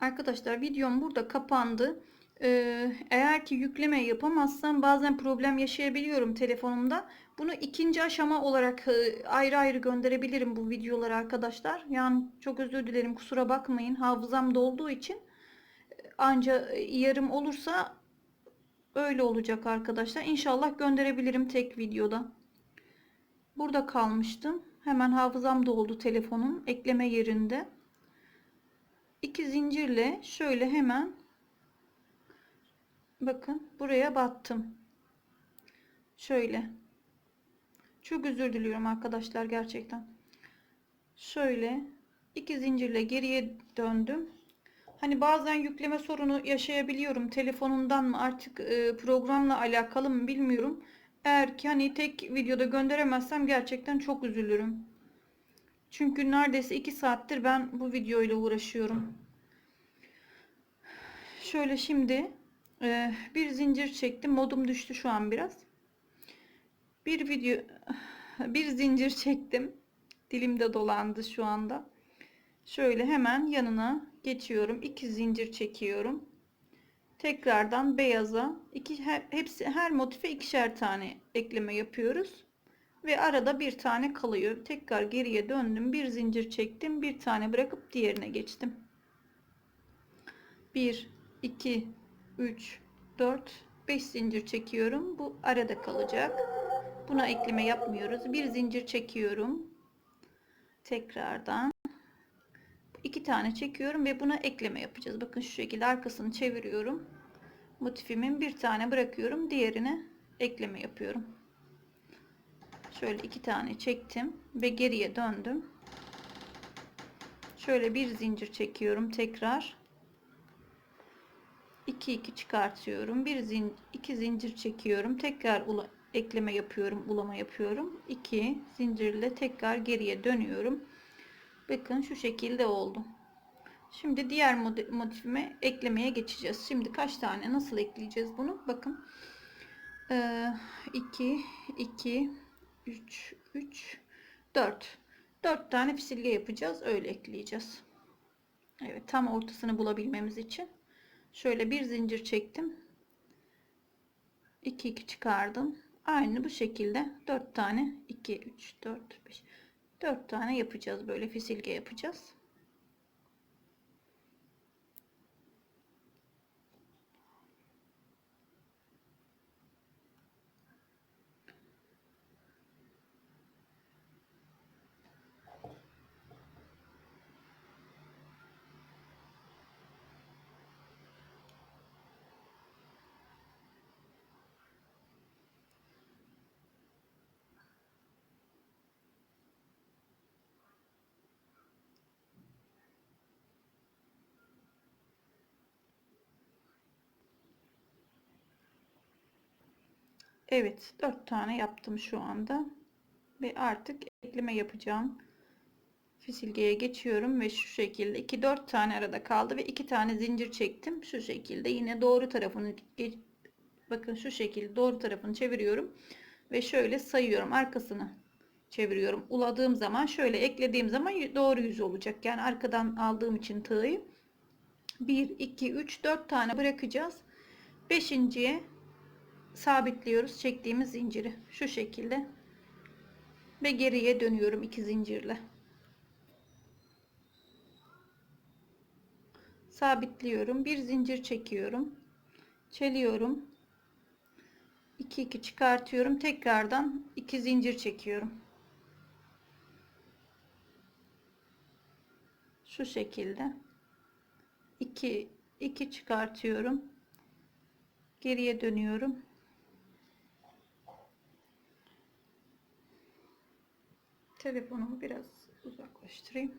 Arkadaşlar videom burada kapandı. Ee, eğer ki yükleme yapamazsam bazen problem yaşayabiliyorum telefonumda. Bunu ikinci aşama olarak e, ayrı ayrı gönderebilirim bu videoları arkadaşlar. Yani çok özür dilerim kusura bakmayın hafızam dolduğu için e, anca yarım olursa öyle olacak arkadaşlar. İnşallah gönderebilirim tek videoda. Burada kalmıştım. Hemen hafızam doldu telefonun ekleme yerinde. İki zincirle şöyle hemen bakın buraya battım. Şöyle. Çok özür diliyorum arkadaşlar gerçekten. Şöyle iki zincirle geriye döndüm. Hani bazen yükleme sorunu yaşayabiliyorum. Telefonumdan mı artık e, programla alakalı mı bilmiyorum. Eğer ki hani tek videoda gönderemezsem gerçekten çok üzülürüm. Çünkü neredeyse 2 saattir ben bu videoyla uğraşıyorum. Şöyle şimdi e, bir zincir çektim. Modum düştü şu an biraz. Bir video bir zincir çektim. Dilim de dolandı şu anda. Şöyle hemen yanına geçiyorum. 2 zincir çekiyorum. Tekrardan beyaza iki her, hepsi her motife ikişer tane ekleme yapıyoruz ve arada bir tane kalıyor. Tekrar geriye döndüm. Bir zincir çektim. Bir tane bırakıp diğerine geçtim. 1 2 3 4 5 zincir çekiyorum. Bu arada kalacak. Buna ekleme yapmıyoruz. Bir zincir çekiyorum. Tekrardan iki tane çekiyorum ve buna ekleme yapacağız. Bakın şu şekilde arkasını çeviriyorum. Motifimin bir tane bırakıyorum. Diğerine ekleme yapıyorum. Şöyle iki tane çektim ve geriye döndüm. Şöyle bir zincir çekiyorum tekrar. 2 2 çıkartıyorum. Bir zincir iki zincir çekiyorum. Tekrar ula, ekleme yapıyorum, ulama yapıyorum. 2 zincirle tekrar geriye dönüyorum. Bakın şu şekilde oldu. Şimdi diğer motifime eklemeye geçeceğiz. Şimdi kaç tane nasıl ekleyeceğiz bunu? Bakın. 2 2 3 3 4 4 tane fisilge yapacağız. Öyle ekleyeceğiz. Evet tam ortasını bulabilmemiz için şöyle bir zincir çektim. 2 2 çıkardım. Aynı bu şekilde 4 tane 2 3 4 5 4 tane yapacağız. Böyle fisilge yapacağız. Evet 4 tane yaptım şu anda. Ve artık ekleme yapacağım. Fisilgeye geçiyorum ve şu şekilde 2 4 tane arada kaldı ve 2 tane zincir çektim. Şu şekilde yine doğru tarafını bakın şu şekilde doğru tarafını çeviriyorum ve şöyle sayıyorum. Arkasını çeviriyorum. Uladığım zaman şöyle eklediğim zaman doğru yüz olacak. Yani arkadan aldığım için tığı 1 2 3 4 tane bırakacağız. Beşinciye sabitliyoruz. Çektiğimiz zinciri şu şekilde ve geriye dönüyorum iki zincirle. Sabitliyorum. Bir zincir çekiyorum. Çeliyorum. 2 2 çıkartıyorum. Tekrardan iki zincir çekiyorum. Şu şekilde. 2 2 çıkartıyorum. Geriye dönüyorum telefonumu biraz uzaklaştırayım.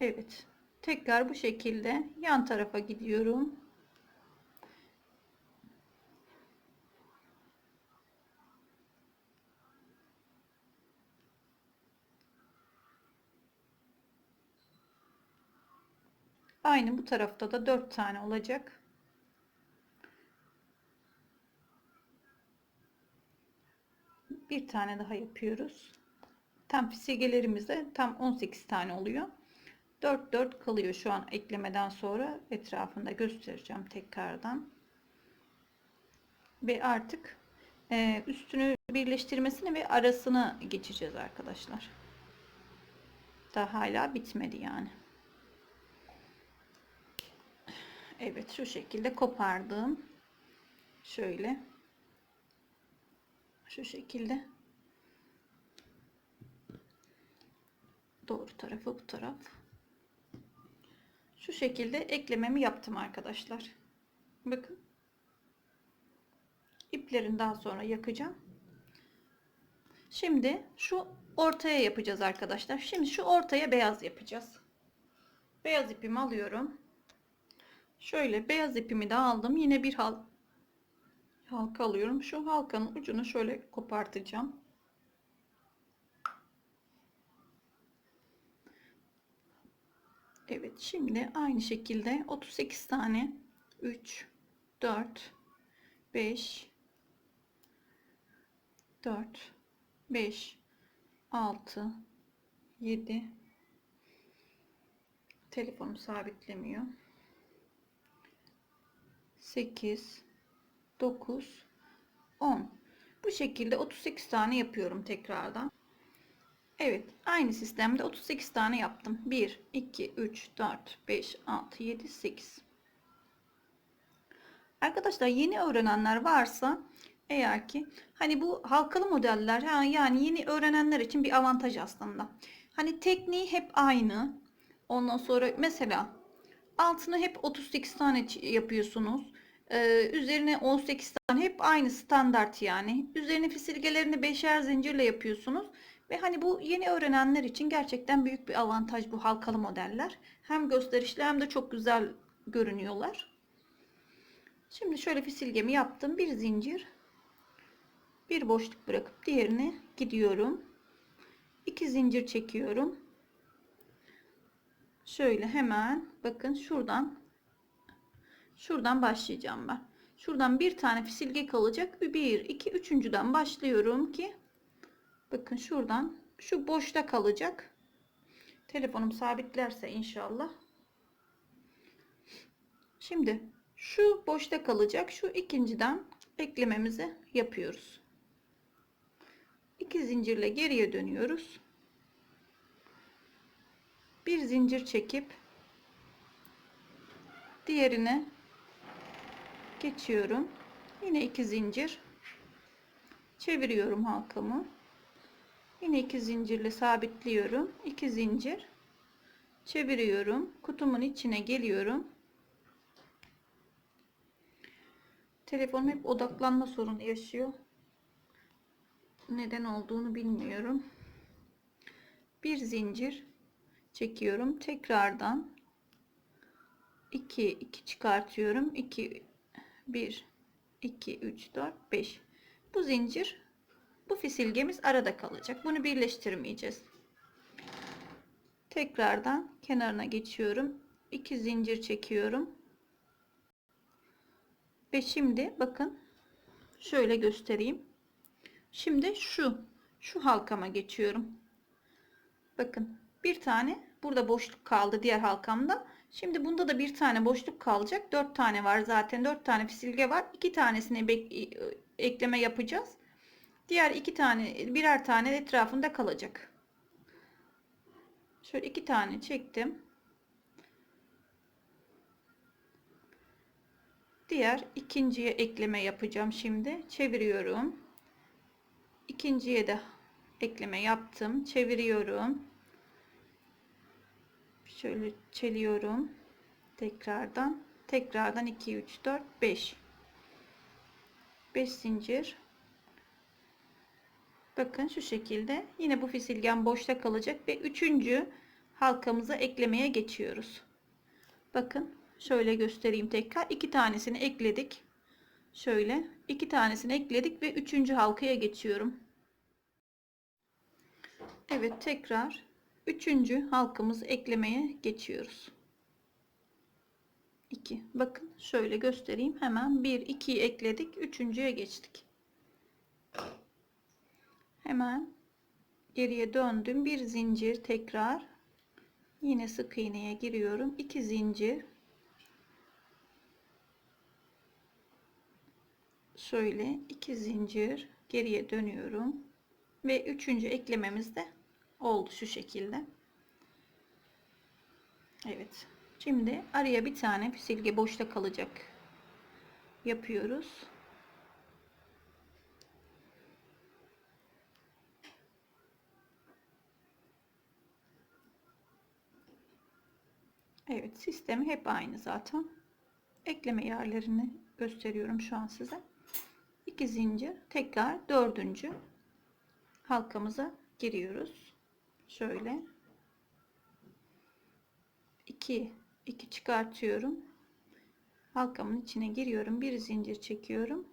Evet. Tekrar bu şekilde yan tarafa gidiyorum. Aynı bu tarafta da 4 tane olacak. Bir tane daha yapıyoruz. Tam fisilgelerimiz de tam 18 tane oluyor. 4 4 kalıyor şu an eklemeden sonra etrafında göstereceğim tekrardan. Ve artık e, üstünü birleştirmesini ve arasını geçeceğiz arkadaşlar. Daha hala bitmedi yani. Evet şu şekilde kopardım. Şöyle. Şu şekilde. Doğru tarafı bu taraf. Şu şekilde eklememi yaptım arkadaşlar. Bakın. İplerini daha sonra yakacağım. Şimdi şu ortaya yapacağız arkadaşlar. Şimdi şu ortaya beyaz yapacağız. Beyaz ipimi alıyorum. Şöyle beyaz ipimi de aldım. Yine bir hal halka alıyorum. Şu halkanın ucunu şöyle kopartacağım. Evet şimdi aynı şekilde 38 tane 3 4 5 4 5 6 7 telefonum sabitlemiyor. 8 9 10 bu şekilde 38 tane yapıyorum tekrardan Evet aynı sistemde 38 tane yaptım 1 2 3 4 5 6 7 8 Arkadaşlar yeni öğrenenler varsa eğer ki hani bu halkalı modeller ha, yani yeni öğrenenler için bir avantaj aslında. Hani tekniği hep aynı. Ondan sonra mesela altını hep 38 tane yapıyorsunuz. Ee, üzerine 18 tane hep aynı standart yani. Üzerine fisilgelerini beşer zincirle yapıyorsunuz. Ve hani bu yeni öğrenenler için gerçekten büyük bir avantaj bu halkalı modeller. Hem gösterişli hem de çok güzel görünüyorlar. Şimdi şöyle fisilgemi yaptım. Bir zincir. Bir boşluk bırakıp diğerine gidiyorum. İki zincir çekiyorum. Şöyle hemen bakın şuradan şuradan başlayacağım ben. Şuradan bir tane fisilge kalacak. Bir, iki, üçüncüden başlıyorum ki bakın şuradan şu boşta kalacak. Telefonum sabitlerse inşallah. Şimdi şu boşta kalacak. Şu ikinciden eklememizi yapıyoruz. İki zincirle geriye dönüyoruz. Bir zincir çekip diğerine geçiyorum. Yine iki zincir çeviriyorum halkamı. Yine iki zincirle sabitliyorum. İki zincir çeviriyorum. Kutumun içine geliyorum. Telefonum hep odaklanma sorunu yaşıyor. Neden olduğunu bilmiyorum. Bir zincir çekiyorum. Tekrardan 2 2 çıkartıyorum. 2 1 2 3 4 5. Bu zincir bu fisilgemiz arada kalacak. Bunu birleştirmeyeceğiz. Tekrardan kenarına geçiyorum. 2 zincir çekiyorum. Ve şimdi bakın şöyle göstereyim. Şimdi şu şu halkama geçiyorum. Bakın bir tane burada boşluk kaldı diğer halkamda. Şimdi bunda da bir tane boşluk kalacak. Dört tane var zaten. Dört tane fisilge var. İki tanesini ekleme yapacağız. Diğer iki tane birer tane etrafında kalacak. Şöyle iki tane çektim. Diğer ikinciye ekleme yapacağım şimdi. Çeviriyorum. İkinciye de ekleme yaptım. Çeviriyorum. Şöyle çeliyorum. Tekrardan. Tekrardan 2, 3, 4, 5. 5 zincir. Bakın şu şekilde. Yine bu fisilgen boşta kalacak ve üçüncü halkamıza eklemeye geçiyoruz. Bakın şöyle göstereyim tekrar. iki tanesini ekledik. Şöyle iki tanesini ekledik ve üçüncü halkaya geçiyorum. Evet tekrar üçüncü halkamızı eklemeye geçiyoruz. 2 bakın şöyle göstereyim hemen 1 2'yi ekledik üçüncüye geçtik hemen geriye döndüm bir zincir tekrar Yine sık iğneye giriyorum. 2 zincir. Şöyle 2 zincir geriye dönüyorum. Ve üçüncü eklememiz de oldu şu şekilde. Evet. Şimdi araya bir tane silge boşta kalacak. Yapıyoruz. Evet sistemi hep aynı zaten. Ekleme yerlerini gösteriyorum şu an size. 2 zincir tekrar dördüncü halkamıza giriyoruz. Şöyle 2 2 çıkartıyorum. Halkamın içine giriyorum. Bir zincir çekiyorum.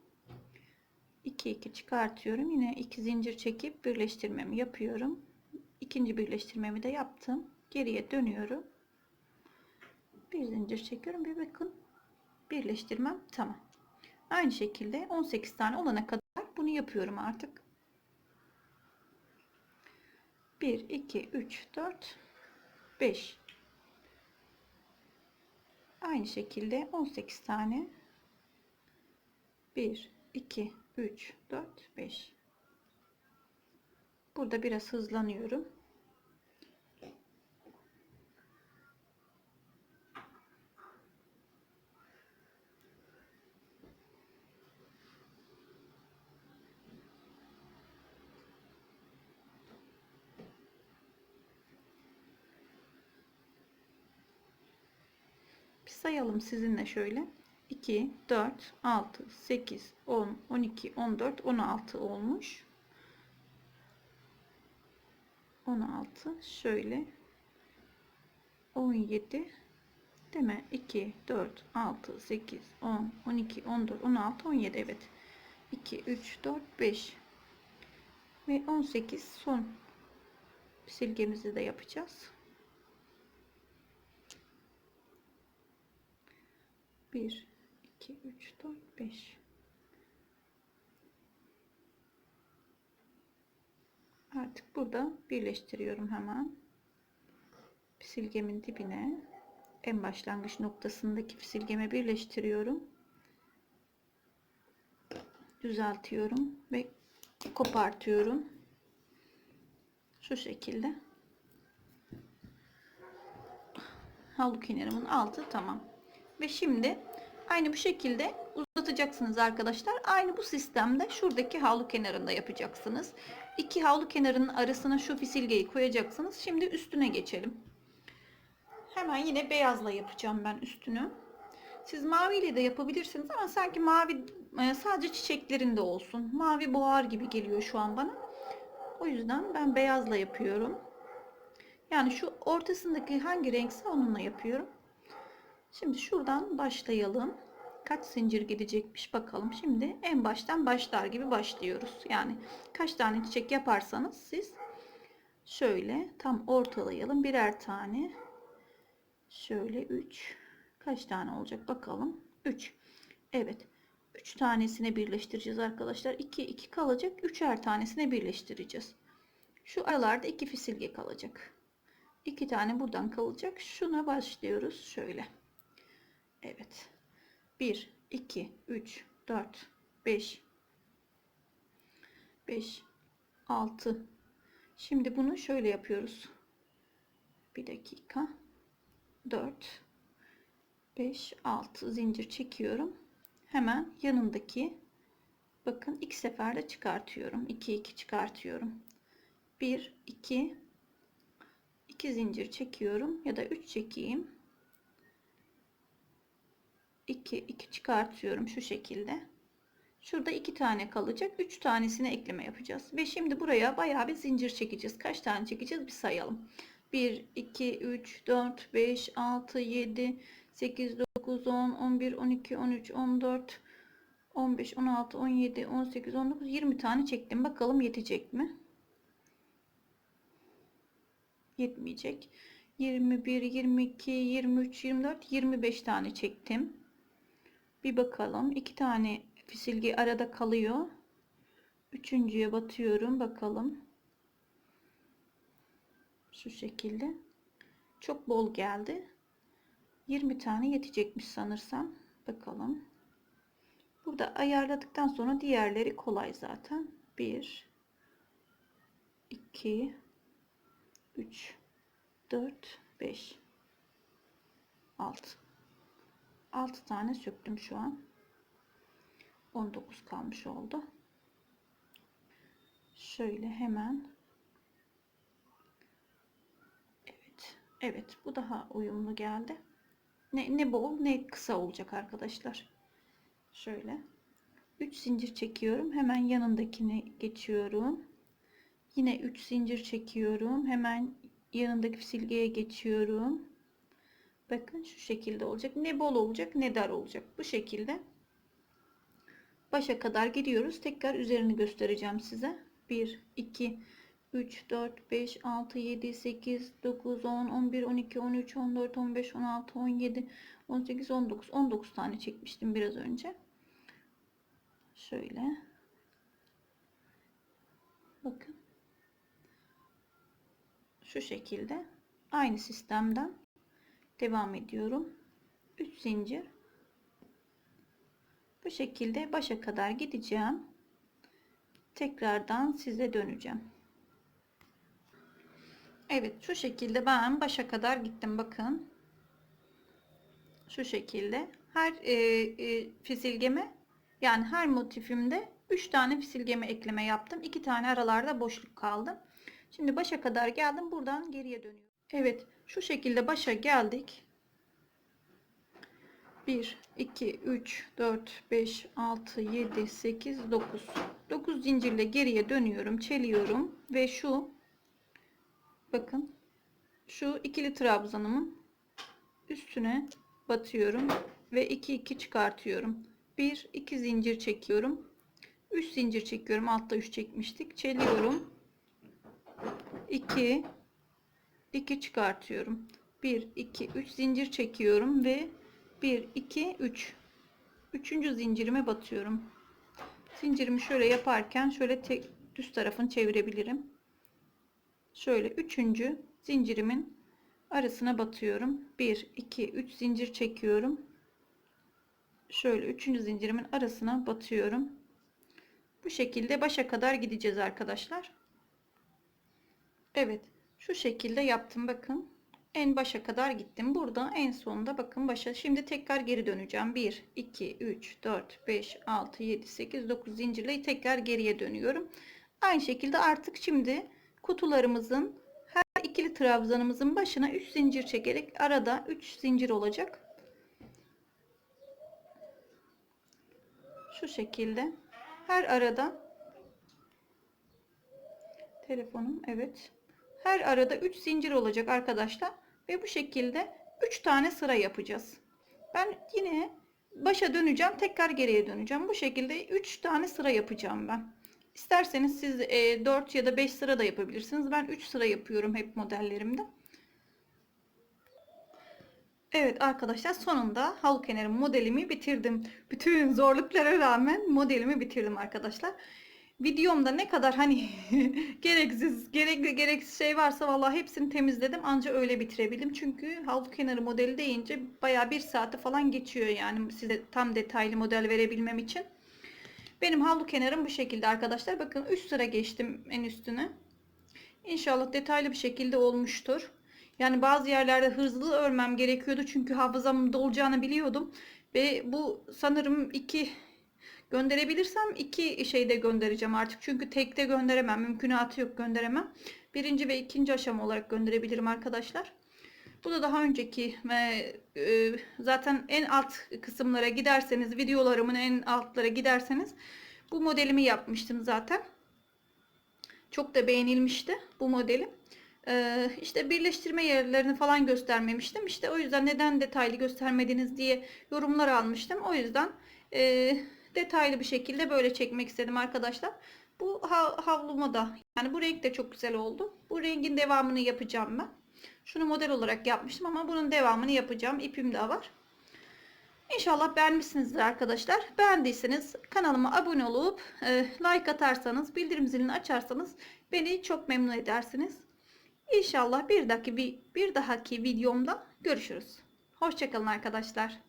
2 2 çıkartıyorum. Yine 2 zincir çekip birleştirmemi yapıyorum. İkinci birleştirmemi de yaptım. Geriye dönüyorum. Bir zincir çekiyorum. Bir bakın. Birleştirmem tamam. Aynı şekilde 18 tane olana kadar bunu yapıyorum artık. 1 2 3 4 5 Aynı şekilde 18 tane 1 2 3 4 5 Burada biraz hızlanıyorum. Sayalım sizinle şöyle. 2, 4, 6, 8, 10, 12, 14, 16 olmuş. 16 şöyle 17 değil mi? 2, 4, 6, 8, 10, 12, 14, 16, 17 evet. 2, 3, 4, 5 ve 18 son silgemizi de yapacağız. 1 2 3 4 5 Artık burada birleştiriyorum hemen. Silgemin dibine en başlangıç noktasındaki silgeme birleştiriyorum. Düzeltiyorum ve kopartıyorum. Şu şekilde. Havlu kenarımın altı tamam. Ve şimdi aynı bu şekilde uzatacaksınız arkadaşlar. Aynı bu sistemde şuradaki havlu kenarında yapacaksınız. İki havlu kenarının arasına şu fisilgeyi koyacaksınız. Şimdi üstüne geçelim. Hemen yine beyazla yapacağım ben üstünü. Siz maviyle de yapabilirsiniz ama sanki mavi e, sadece çiçeklerinde olsun. Mavi boğar gibi geliyor şu an bana. O yüzden ben beyazla yapıyorum. Yani şu ortasındaki hangi renkse onunla yapıyorum. Şimdi şuradan başlayalım. Kaç zincir gidecekmiş bakalım. Şimdi en baştan başlar gibi başlıyoruz. Yani kaç tane çiçek yaparsanız siz şöyle tam ortalayalım. Birer tane. Şöyle 3. Kaç tane olacak bakalım. 3. Evet. 3 tanesine birleştireceğiz arkadaşlar. 2 2 kalacak. 3'er tanesine birleştireceğiz. Şu aralarda 2 fisilge kalacak. 2 tane buradan kalacak. Şuna başlıyoruz şöyle. Evet. 1, 2, 3, 4, 5, 5, 6. Şimdi bunu şöyle yapıyoruz. Bir dakika. 4, 5, 6 zincir çekiyorum. Hemen yanındaki bakın ilk seferde çıkartıyorum. 2, 2 çıkartıyorum. 1, 2, 2 zincir çekiyorum ya da 3 çekeyim. 2 2 çıkartıyorum şu şekilde. Şurada iki tane kalacak. Üç tanesine ekleme yapacağız. Ve şimdi buraya bayağı bir zincir çekeceğiz. Kaç tane çekeceğiz bir sayalım. 1 2 3 4 5 6 7 8 9 10 11 12 13 14 15 16 17 18 19 20 tane çektim. Bakalım yetecek mi? Yetmeyecek. 21 22 23 24 25 tane çektim. Bir bakalım. iki tane fisilge arada kalıyor. Üçüncüye batıyorum. Bakalım. Şu şekilde. çok bol geldi. 20 tane yetecekmiş sanırsam. Bakalım. Burada ayarladıktan sonra diğerleri kolay zaten. 1 2 3 4 5 6 6 tane söktüm şu an. 19 kalmış oldu. Şöyle hemen Evet. Evet, bu daha uyumlu geldi. Ne ne bol ne kısa olacak arkadaşlar. Şöyle 3 zincir çekiyorum. Hemen yanındakini geçiyorum. Yine 3 zincir çekiyorum. Hemen yanındaki silgiye geçiyorum. Bakın şu şekilde olacak. Ne bol olacak ne dar olacak. Bu şekilde başa kadar gidiyoruz. Tekrar üzerini göstereceğim size. 1 2 3 4 5 6 7 8 9 10 11 12 13 14 15 16 17 18 19 19 tane çekmiştim biraz önce. Şöyle. Bakın. Şu şekilde aynı sistemden devam ediyorum. 3 zincir. Bu şekilde başa kadar gideceğim. Tekrardan size döneceğim. Evet şu şekilde ben başa kadar gittim bakın. Şu şekilde her e, e, fisilgeme yani her motifimde 3 tane fisilgeme ekleme yaptım. 2 tane aralarda boşluk kaldı. Şimdi başa kadar geldim. Buradan geriye dönüyorum. Evet şu şekilde başa geldik. 1 2 3 4 5 6 7 8 9 9 zincirle geriye dönüyorum çeliyorum ve şu bakın şu ikili trabzanımın üstüne batıyorum ve 2 2 çıkartıyorum. 1 2 zincir çekiyorum. 3 zincir çekiyorum altta 3 çekmiştik. Çeliyorum. 2 2 çıkartıyorum. 1 2 3 zincir çekiyorum ve 1 2 3 üçüncü zincirime batıyorum. Zincirimi şöyle yaparken şöyle tek düz tarafını çevirebilirim. Şöyle üçüncü zincirimin arasına batıyorum. 1 2 3 zincir çekiyorum. Şöyle üçüncü zincirimin arasına batıyorum. Bu şekilde başa kadar gideceğiz arkadaşlar. Evet şu şekilde yaptım bakın. En başa kadar gittim. Burada en sonunda bakın başa. Şimdi tekrar geri döneceğim. 1 2 3 4 5 6 7 8 9 zincirle tekrar geriye dönüyorum. Aynı şekilde artık şimdi kutularımızın her ikili trabzanımızın başına 3 zincir çekerek arada 3 zincir olacak. Şu şekilde. Her arada telefonum evet her arada 3 zincir olacak arkadaşlar ve bu şekilde 3 tane sıra yapacağız. Ben yine başa döneceğim tekrar geriye döneceğim. Bu şekilde 3 tane sıra yapacağım ben. İsterseniz siz 4 ya da 5 sıra da yapabilirsiniz. Ben 3 sıra yapıyorum hep modellerimde. Evet arkadaşlar sonunda halı modelimi bitirdim. Bütün zorluklara rağmen modelimi bitirdim arkadaşlar. Videomda ne kadar hani gereksiz, gerekli gereksiz şey varsa vallahi hepsini temizledim. Anca öyle bitirebildim. Çünkü havlu kenarı modeli deyince baya bir saate falan geçiyor yani size tam detaylı model verebilmem için. Benim havlu kenarım bu şekilde arkadaşlar. Bakın 3 sıra geçtim en üstüne. İnşallah detaylı bir şekilde olmuştur. Yani bazı yerlerde hızlı örmem gerekiyordu. Çünkü hafızamın dolacağını biliyordum. Ve bu sanırım iki gönderebilirsem iki şeyde göndereceğim artık. Çünkü tekte gönderemem. Mümkünatı yok gönderemem. Birinci ve ikinci aşama olarak gönderebilirim arkadaşlar. Bu da daha önceki ve e, zaten en alt kısımlara giderseniz videolarımın en altlara giderseniz bu modelimi yapmıştım zaten. Çok da beğenilmişti bu modelim. Ee, işte birleştirme yerlerini falan göstermemiştim. İşte o yüzden neden detaylı göstermediniz diye yorumlar almıştım. O yüzden e, detaylı bir şekilde böyle çekmek istedim arkadaşlar. Bu havluma da yani bu renk de çok güzel oldu. Bu rengin devamını yapacağım ben. Şunu model olarak yapmıştım ama bunun devamını yapacağım. İpim de var. İnşallah beğenmişsinizdir arkadaşlar. Beğendiyseniz kanalıma abone olup e, like atarsanız, bildirim zilini açarsanız beni çok memnun edersiniz. İnşallah bir dahaki bir, bir dahaki videomda görüşürüz. Hoşçakalın arkadaşlar.